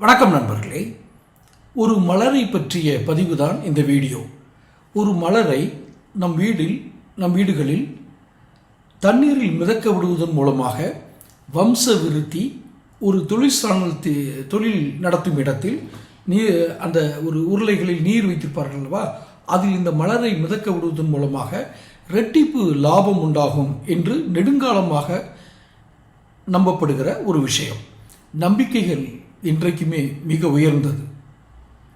வணக்கம் நண்பர்களே. ஒரு மலரை பற்றிய பதிவு தான் இந்த வீடியோ. ஒரு மலரை நம் வீடில் நம் வீடுகளில் தண்ணீரில் மிதக்க விடுவதன் மூலமாக வம்ச விருத்தி ஒரு தொழிற்சாலை தொழில் நடத்தும் இடத்தில் நீர் அந்த ஒரு உருளைகளில் நீர் வைத்திருப்பார்கள் அல்லவா? அதில் இந்த மலரை மிதக்க விடுவதன் மூலமாக ரெட்டிப்பு லாபம் உண்டாகும் என்று நெடுங்காலமாக நம்பப்படுகிற ஒரு விஷயம். நம்பிக்கைகள் இன்றைக்குமே மிக உயர்ந்தது.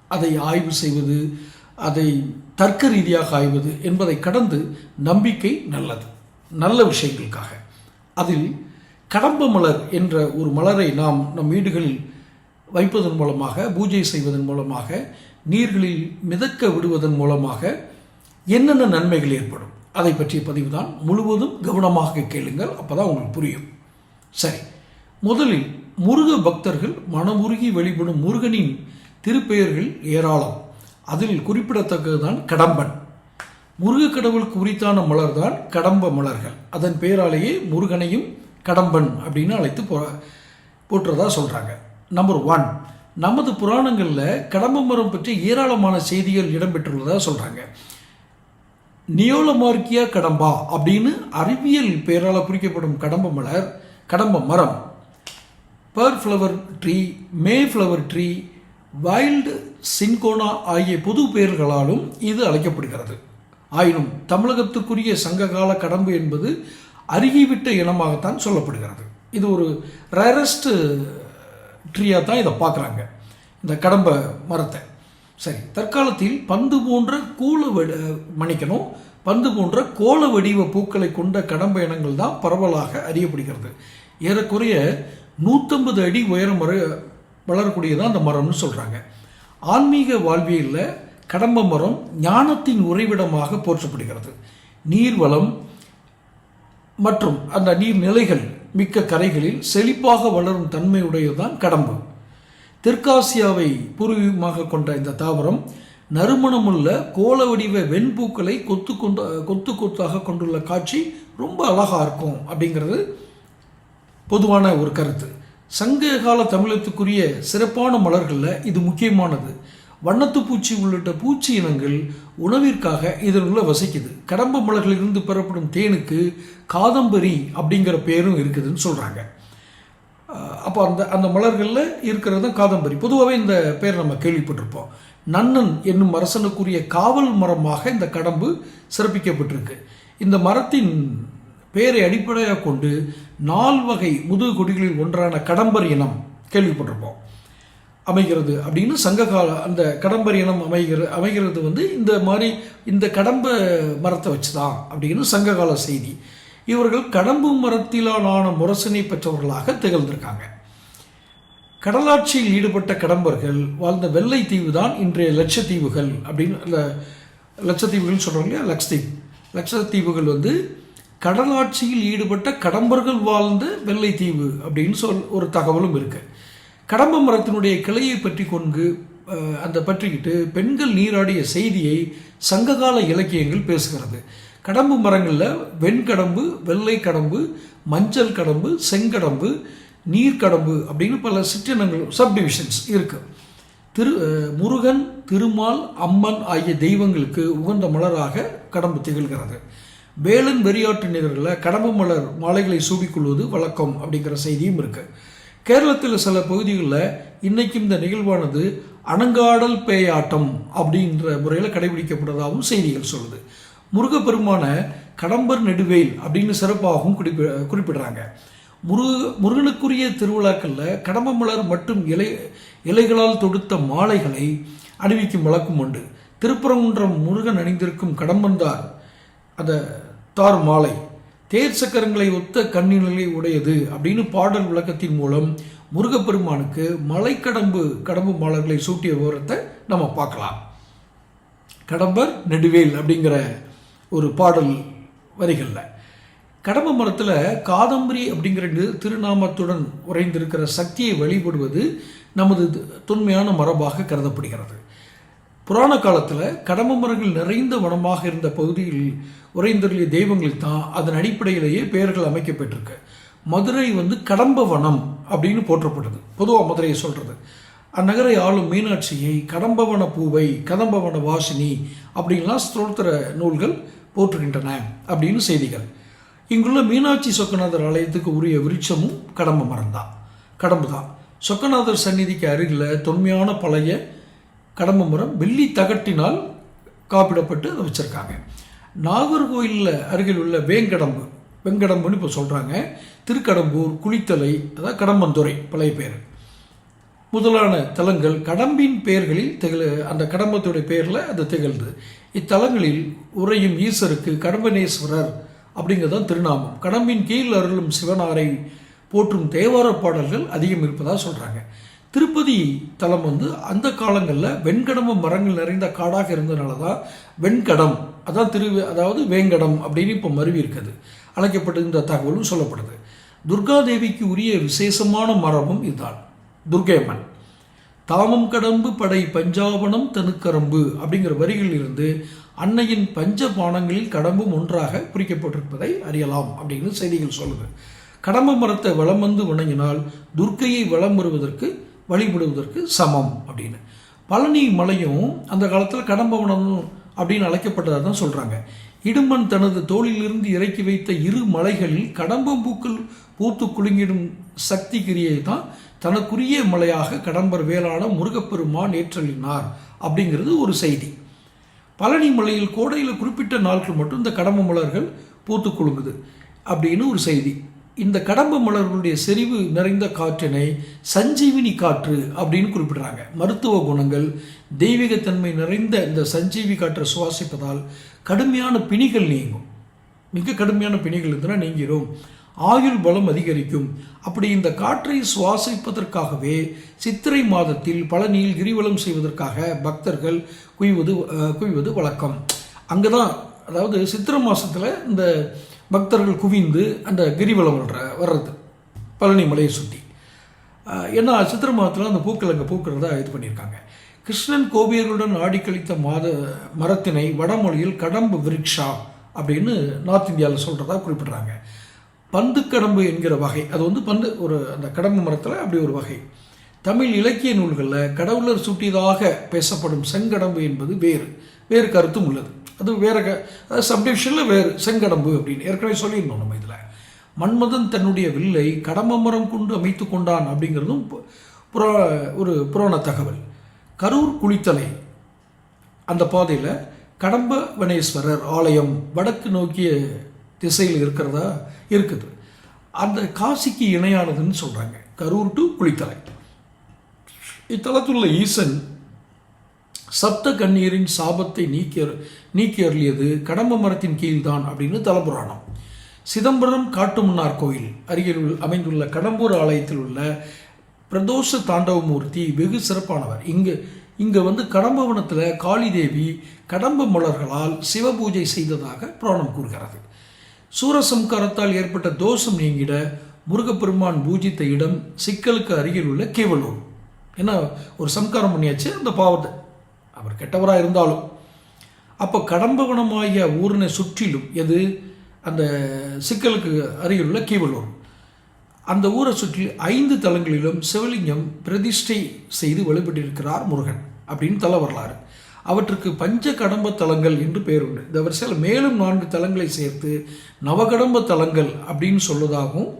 அதை ஆய்வு செய்வது அதை தர்க்க ரீதியாக ஆய்வது என்பதை கடந்து நம்பிக்கை நல்லது. நல்ல விஷயங்களுக்காக. அதில் கடம்ப மலர் என்ற ஒரு மலரை நாம் நம் வீடுகளில் வைப்பதன் மூலமாக பூஜை செய்வதன் மூலமாக நீர்களில் மிதக்க விடுவதன் மூலமாக என்னென்ன நன்மைகள் ஏற்படும்? அதை பற்றிய பதிவு தான் முழுவதும் கவனமாக கேளுங்கள். அப்போதான் உங்களுக்கு புரியும். சரி. முதலில் முருக பக்தர்கள் மனமுருகி வழிபடும் முருகனின் திருப்பெயர்கள் ஏராளம். அதில் குறிப்பிடத்தக்கதுதான் கடம்பன். முருக கடவுளுக்கு உரித்தான மலர் தான் கடம்ப மலர்கள். அதன் பெயராலேயே முருகனையும் கடம்பன் அப்படின்னு அழைத்து போ போட்டுறதா சொல்கிறாங்க நம்பர் ஒன் நமது புராணங்களில் கடம்ப மரம் பற்றி ஏராளமான செய்திகள் இடம்பெற்றுள்ளதாக சொல்கிறாங்க நியோலமார்க்கியா கடம்பா அப்படின்னு அறிவியல் பெயரால் குறிக்கப்படும் கடம்ப மலர் கடம்ப மரம். Bur flower tree may flower tree wild cinchona ஆகிய பொது பெயர்களாலும் இது அழைக்கப்படுகிறது. ஆயினும் தமிழகத்துக்குரிய சங்ககால கடம்பு என்பது அருகிவிட்ட இனமாகத்தான் சொல்லப்படுகிறது. இது ஒரு ரேரஸ்ட் ட்ரீயாக தான் இதை பார்க்குறாங்க. இந்த கடம்ப மரத்தை. சரி தற்காலத்தில் பந்து போன்ற கூல வடி மன்னிக்கணும். பந்து போன்ற கோல வடிவ பூக்களை கொண்ட கடம்ப இனங்கள் தான் பரவலாக அறியப்படுகிறது. ஏறக்குறைய நூற்றம்பது அடி உயரம் வர வளரக்கூடியதான் அந்த மரம்னு சொல்கிறாங்க ஆன்மீக வாழ்வியலில் கடம்ப மரம் ஞானத்தின் உறைவிடமாக போற்றப்படுகிறது. நீர்வளம் மற்றும் அந்த நீர்நிலைகள் மிக்க கரைகளில் செழிப்பாக வளரும் தன்மையுடையதுதான் கடம்பு. தெற்காசியாவை பூர்வீகமாக கொண்ட இந்த தாவரம் நறுமணமுள்ள கோல வடிவ வெண்பூக்களை கொத்து கொண்டு கொத்து கொத்தாக கொண்டுள்ள காட்சி ரொம்ப அழகாக இருக்கும் அப்படிங்கிறது பொதுவான ஒரு கருத்து. சங்க கால தமிழத்துக்குரிய சிறப்பான மலர்களில் இது முக்கியமானது. வண்ணத்து பூச்சி உள்ளிட்ட பூச்சி இனங்கள் உணவிற்காக இதனுள்ள வசிக்குது. கடம்ப மலர்களிலிருந்து பெறப்படும் தேனுக்கு காதம்பரி அப்படிங்கிற பேரும் இருக்குதுன்னு சொல்கிறாங்க அப்போ அந்த அந்த மலர்களில் இருக்கிறது தான் காதம்பரி. பொதுவாகவே இந்த பேர் நம்ம கேள்விப்பட்டிருப்போம். நன்னன் என்னும் அரசனுக்குரிய காவல் மரமாக இந்த கடம்பு சிறப்பிக்கப்பட்டிருக்கு. இந்த மரத்தின் பேரை அடிப்படையாக கொண்டு நால் வகை முதுகு கொடிகளில் ஒன்றான கடம்பர் இனம் கேள்விப்பட்டிருப்போம். அமைகிறது அப்படின்னு சங்ககால அந்த கடம்பர் இனம் அமைகிற அமைகிறது வந்து இந்த மாதிரி இந்த கடம்ப மரத்தை வச்சு தான் அப்படின்னு சங்ககால செய்தி. இவர்கள் கடம்பு மரத்திலான முரசனை பெற்றவர்களாக திகழ்ந்திருக்காங்க. கடலாட்சியில் ஈடுபட்ட கடம்பர்கள் வாழ்ந்த வெள்ளை தீவு தான் இன்றைய லட்சத்தீவுகள் அப்படின்னு இல்ல, லட்சத்தீவுகள் சொல்கிறாங்க இல்லையா? லக்ஷ்தீப் லட்சத்தீவுகள் வந்து கடலாட்சியில் ஈடுபட்ட கடம்பர்கள் வாழ்ந்த வெள்ளை தீவு அப்படின்னு சொல் ஒரு தகவலும் இருக்கு. கடம்ப மரத்தினுடைய கிளையை பற்றி கொண்டு அந்த பற்றிக்கிட்டு பெண்கள் நீராடிய செய்தியை சங்ககால இலக்கியங்கள் பேசுகிறது. கடம்பு மரங்களில் வெண்கடம்பு வெள்ளை கடம்பு மஞ்சள் கடம்பு செங்கடம்பு நீர்க்கடம்பு அப்படின்னு பல சிற்றினங்கள் சப்டிவிஷன்ஸ் இருக்கு. திரு முருகன் திருமால் அம்மன் ஆகிய தெய்வங்களுக்கு உகந்த மலராக கடம்பு திகழ்கிறது. வேலன் வெறியாட்டு நிகழ்களில் கடம்பு மலர் மாலைகளை சூடிக்கொள்வது வழக்கம் அப்படிங்கிற செய்தியும் இருக்குது கேரளத்தில் சில பகுதிகளில் இன்றைக்கும் இந்த நிகழ்வானது அணங்காடல் பேயாட்டம் அப்படின்ற முறையில் கடைபிடிக்கப்படுவதாகவும் செய்திகள் சொல்லுது. முருகப்பெருமான கடம்பர் நெடுவேல் அப்படின்னு சிறப்பாகவும் குறிப்பி குறிப்பிடுறாங்க. முருக முருகனுக்குரிய திருவிழாக்களில் கடம்ப மலர் மற்றும் இலை இலைகளால் தொடுத்த மாலைகளை அணிவிக்கும் வழக்கம் உண்டு. திருப்பரங்குன்றம் முருகன் அணிந்திருக்கும் கடம்பந்தார் அந்த தார் மாலை தேர் சக்கரங்களை ஒத்த கண்ணிலை உடையது அப்படின்னு பாடல் விளக்கத்தின் மூலம் முருகப்பெருமானுக்கு மலைக்கடம்பு கடம்பு மாலர்களை சூட்டிய விவரத்தை நம்ம பார்க்கலாம். கடம்பர் நெடுவேல் அப்படிங்கிற ஒரு பாடல் வரிகளில். கடம்ப மரத்தில் காதம்பரி அப்படிங்கிற திருநாமத்துடன் உறைந்திருக்கிற சக்தியை வழிபடுவது நமது தொன்மையான மரபாக கருதப்படுகிறது. புராண காலத்தில் கடம்ப மரங்கள் நிறைந்த வனமாக இருந்த பகுதியில் உறைந்தருளிய தெய்வங்கள் தான் அதன் அடிப்படையிலேயே பெயர்கள் அமைக்கப்பட்டிருக்கு. மதுரை வந்து கடம்ப வனம் அப்படின்னு போற்றப்படுது பொதுவாக மதுரையை சொல்கிறது அந்நகரை ஆளும் மீனாட்சியை கடம்பவன பூவை கதம்பவன வாசினி அப்படின்லாம் ஸ்தோத்திர நூல்கள் போற்றுகின்றன அப்படின்னு செய்திகள். இங்குள்ள மீனாட்சி சொக்கநாதர் ஆலயத்துக்கு உரிய விருட்சமும் கடம்ப மரம் தான் கடம்பு தான் சொக்கநாதர் சந்நிதிக்கு அருகில் தொன்மையான பழைய கடம்ப மரம் வெள்ளி தகட்டினால் காப்பிடப்பட்டு அதை வச்சுருக்காங்க. நாகர்கோயிலில் அருகில் உள்ள வேங்கடம்பு வெங்கடம்புன்னு இப்போ சொல்கிறாங்க திருக்கடம்பூர் குளித்தலை அதாவது கடம்பந்துறை பழைய பேர். முதலான தலங்கள் கடம்பின் பெயர்களில் திகழ அந்த கடம்பத்துடைய பெயரில் அது திகழ்ந்தது. இத்தலங்களில் உறையும் ஈசருக்கு கடம்பனேஸ்வரர் அப்படிங்கிறது திருநாமம். கடம்பின் கீழ் அருளும் சிவனாரை போற்றும் தேவார பாடல்கள் அதிகம் இருப்பதாக சொல்கிறாங்க திருப்பதி தலம் வந்து அந்த காலங்களில் வெண்கடம்பு மரங்கள் நிறைந்த காடாக இருந்ததுனால தான் வெண்கடம் அதான் திரு அதாவது வேங்கடம் அப்படின்னு இப்போ மருவி இருக்குது. அழைக்கப்பட்டிருந்த தகவலும் சொல்லப்படுது. துர்காதேவிக்கு உரிய விசேஷமான மரமும் இதுதான். துர்கேமன். தாமம் கடம்பு படை பஞ்சாபனம் தனுக்கரம்பு அப்படிங்கிற வரிகளில் இருந்து அன்னையின் பஞ்ச பானங்களில் கடம்பும் ஒன்றாக குறிக்கப்பட்டிருப்பதை அறியலாம் அப்படின்னு செய்திகள் சொல்லுது. கடம்ப மரத்தை வளம் வந்து வணங்கினால் துர்க்கையை வளம் வருவதற்கு வழிபடுவதற்கு சமம் அப்படின்னு. பழனி மலையும் அந்த காலத்தில் கடம்பவனம் அப்படின்னு அழைக்கப்பட்டதாக தான் சொல்கிறாங்க இடுமன் தனது தோளிலிருந்து இறக்கி வைத்த இரு மலைகளில் கடம்பம்பூக்கள் பூத்து குலுங்கிடும் சக்தி கிரியை தான் தனக்குரிய மலையாக கடம்பர் வேளாண முருகப்பெருமான் ஏற்றலினார் அப்படிங்கிறது ஒரு செய்தி. பழனி மலையில் கோடையில் குறிப்பிட்ட நாட்கள் மட்டும் இந்த கடம்ப மலர்கள் பூத்து குலுங்குது அப்படின்னு ஒரு செய்தி. இந்த கடம்ப மலர்களுடைய செறிவு நிறைந்த காற்றினை சஞ்சீவினி காற்று அப்படின்னு குறிப்பிடுறாங்க. மருத்துவ குணங்கள் தெய்வீகத்தன்மை நிறைந்த இந்த சஞ்சீவி காற்றை சுவாசிப்பதால் கடுமையான பிணிகள் நீங்கும். மிக கடுமையான பிணிகள் இருந்தனா நீங்கிரும். ஆயுள் பலம் அதிகரிக்கும். அப்படி இந்த காற்றை சுவாசிப்பதற்காகவே சித்திரை மாதத்தில் பழனியில் கிரிவலம் செய்வதற்காக பக்தர்கள் குய்வது குய்வது வழக்கம். அங்கே தான் அதாவது சித்திரை மாதத்தில் இந்த பக்தர்கள் குவிந்து அந்த கிரிவலம் வர்றது. பழனி மலையை சுற்றி ஏன்னா சித்திர மாதத்தில் அந்த பூக்கள் அங்கே பூக்கிறதா இது பண்ணியிருக்காங்க. கிருஷ்ணன் கோபியர்களுடன் ஆடி கழித்த மாத மரத்தினை வடமொழியில் கடம்பு விரிக்ஷா அப்படின்னு நார்த் இந்தியாவில் சொல்கிறதா குறிப்பிட்றாங்க. பந்து கடம்பு என்கிற வகை. அது வந்து பந்து ஒரு அந்த கடம்பு மரத்தில் அப்படி ஒரு வகை. தமிழ் இலக்கிய நூல்களில் கடவுளர் சுட்டியதாக பேசப்படும் செங்கடம்பு என்பது வேறு. வேறு கருத்தும் உள்ளது. அது வேற சப்டிவிஷனில் வேறு செங்கடம்பு அப்படின்னு ஏற்கனவே சொல்லியிருந்தோம் நம்ம இதில். மன்மதன் தன்னுடைய வில்லை கடம்ப மரம் கொண்டு அமைத்து கொண்டான் அப்படிங்கிறதும் பு- புரா ஒரு புராண தகவல். கரூர் குளித்தலை. அந்த பாதையில் கடம்பவனேஸ்வரர் ஆலயம் வடக்கு நோக்கிய திசையில் இருக்கிறதா இருக்குது. அந்த காசிக்கு இணையானதுன்னு சொல்கிறாங்க கரூர் டு குளித்தலை. இத்தலத்துள்ள ஈசன் சப்த கண்ணீரின் சாபத்தை நீக்கி நீக்கி அருளியது கடம்ப மரத்தின் கீழ்தான் அப்படின்னு தலபுராணம் சிதம்பரம் காட்டுமன்னார் கோயில் அருகில் உள்ள- அமைந்துள்ள கடம்பூர் ஆலயத்தில் உள்ள பிரதோஷ தாண்டவமூர்த்தி வெகு சிறப்பானவர். இங்கு இங்கே வந்து கடம்பவனத்தில் காளி தேவி கடம்ப மலர்களால் சிவபூஜை செய்ததாக புராணம் கூறுகிறது. சூரசம்காரத்தால் ஏற்பட்ட தோஷம் நீங்கிட முருகப்பெருமான் பூஜித்த இடம் சிக்கலுக்கு அருகில் உள்ள கேவலூர். ஏன்னா ஒரு சம்காரம் பண்ணியாச்சு அந்த பாவத்தை. அவர் கெட்டவராக இருந்தாலும் அப்போ கடம்பவனமாகிய ஊரினை சுற்றிலும் எது? அந்த சிக்கலுக்கு அருகில் உள்ள கீவலூர். அந்த ஊரை சுற்றி ஐந்து தலங்களிலும் சிவலிங்கம் பிரதிஷ்டை செய்து வழிபட்டிருக்கிறார் முருகன் அப்படின்னு தல வரலாறு. அவற்றுக்கு பஞ்ச கடம்ப தலங்கள் என்று பெயர் உண்டு. இந்த வரிசையில் மேலும் நான்கு தலங்களை சேர்த்து நவகடம்ப தலங்கள் அப்படின்னு சொல்வதாகவும்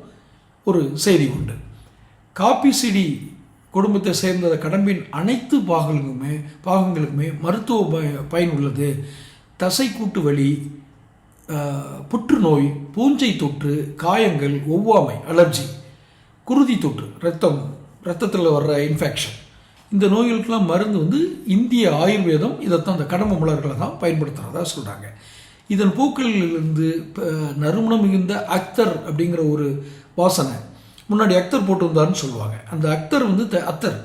ஒரு செய்தி உண்டு. காப்பி சிடி குடும்பத்தை சேர்ந்த கடம்பின் அனைத்து பாகங்களுமே பாகங்களுக்குமே மருத்துவ பய பயன் உள்ளது. தசைக்கூட்டு வலி புற்றுநோய் பூஞ்சை தொற்று காயங்கள் ஒவ்வாமை அலர்ஜி குருதி தொற்று ரத்தம் ரத்தத்தில் வர்ற இன்ஃபெக்ஷன் இந்த நோய்களுக்கெல்லாம் மருந்து வந்து இந்திய ஆயுர்வேதம் இதைத்தான் அந்த கடம்பு மலர்களை தான் பயன்படுத்துகிறதா சொல்கிறாங்க இதன் பூக்களிலிருந்து நறுமணம் மிகுந்த அக்தர் அப்படிங்கிற ஒரு வாசனை முன்னாடி அக்தர் போட்டிருந்தாருன்னு சொல்லுவாங்க. அந்த அக்தர் வந்து த- அத்தர்.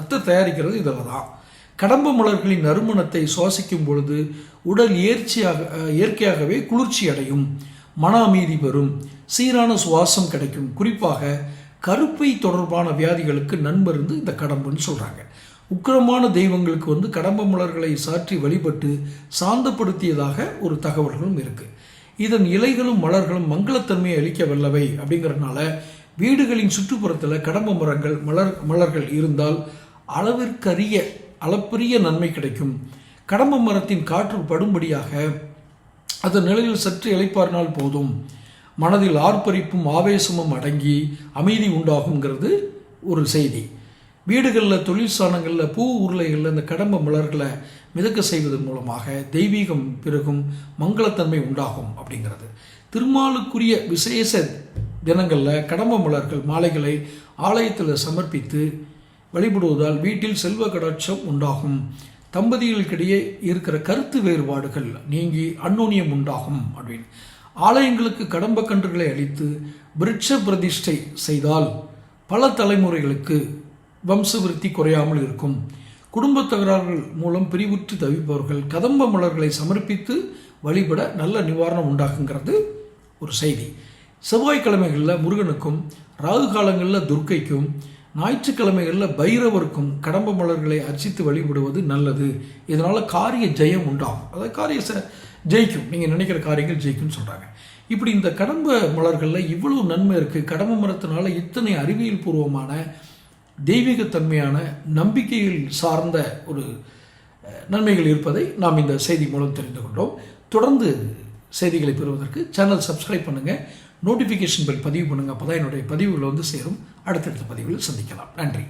அத்தர் தயாரிக்கிறது இதில் தான் கடம்ப மலர்களின் நறுமணத்தை சுவாசிக்கும் பொழுது உடல் இயற்சியாக இயற்கையாகவே குளிர்ச்சி அடையும். மன அமைதி பெறும். சீரான சுவாசம் கிடைக்கும். குறிப்பாக கருப்பை தொடர்பான வியாதிகளுக்கு நண்பருந்து இந்த கடம்புன்னு சொல்கிறாங்க உக்கிரமான தெய்வங்களுக்கு வந்து கடம்ப மலர்களை சாற்றி வழிபட்டு சாந்தப்படுத்தியதாக ஒரு தகவல்களும் இருக்குது இதன் இலைகளும் மலர்களும் மங்களத்தன்மையை அளிக்க வல்லவை அப்படிங்கிறதுனால வீடுகளின் சுற்றுப்புறத்தில் கடம்ப மரங்கள் மலர் மலர்கள் இருந்தால் அளவிற்கரிய அளப்பரிய நன்மை கிடைக்கும். கடம்ப மரத்தின் காற்று படும்படியாக அதன் நிலையில் சற்று இழைப்பாறினால் போதும். மனதில் ஆர்ப்பரிப்பும் ஆவேசமும் அடங்கி அமைதி உண்டாகுங்கிறது ஒரு செய்தி. வீடுகளில் தொழிற்சாலங்களில் பூ உருளைகளில் இந்த கடம்ப மலர்களை மிதக்க செய்வதன் மூலமாக தெய்வீகம் பிறகும் மங்களத்தன்மை உண்டாகும் அப்படிங்கிறது. திருமாலுக்குரிய விசேஷ தினங்களில் கடம்ப மலர்கள் மாலைகளை ஆலயத்தில் சமர்ப்பித்து வழிபடுவதால் வீட்டில் செல்வ கடாட்சம் உண்டாகும். தம்பதிகளுக்கிடையே இருக்கிற கருத்து வேறுபாடுகள் நீங்கி அந்நுண்ணியம் உண்டாகும் அப்படின்னு. ஆலயங்களுக்கு கடம்ப கன்றுகளை அளித்து விருட்ச பிரதிஷ்டை செய்தால் பல தலைமுறைகளுக்கு வம்சவிருத்தி குறையாமல் இருக்கும். குடும்பத் தகராறுகள் மூலம் பிரிவுற்று தவிப்பவர்கள் கதம்ப மலர்களை சமர்ப்பித்து வழிபட நல்ல நிவாரணம் உண்டாகுங்கிறது ஒரு செய்தி. செவ்வாய்க்கிழமைகளில் முருகனுக்கும் ராகு காலங்களில் துர்க்கைக்கும் ஞாயிற்றுக்கிழமைகளில் பைரவருக்கும் கடம்ப மலர்களை அர்ச்சித்து வழிபடுவது நல்லது. இதனால் காரிய ஜெயம் உண்டாகும். அதாவது காரிய ச ஜெயிக்கும். நீங்கள் நினைக்கிற காரியங்கள் ஜெயிக்கும்னு சொல்கிறாங்க இப்படி இந்த கடம்ப மலர்களில் இவ்வளவு நன்மை இருக்குது கடம்ப மரத்தினால இத்தனை அறிவியல் பூர்வமான தெய்வீகத்தன்மையான நம்பிக்கையில் சார்ந்த ஒரு நன்மைகள் இருப்பதை நாம் இந்த செய்தி மூலம் தெரிந்து கொண்டோம். தொடர்ந்து செய்திகளை பெறுவதற்கு சேனல் சப்ஸ்கிரைப் பண்ணுங்கள் நோட்டிஃபிகேஷன் பில் பதிவு பண்ணுங்கள் அப்போ தான் என்னுடைய பதிவுகள் வந்து சேரும். அடுத்தடுத்த பதிவில் சந்திக்கலாம். நன்றி.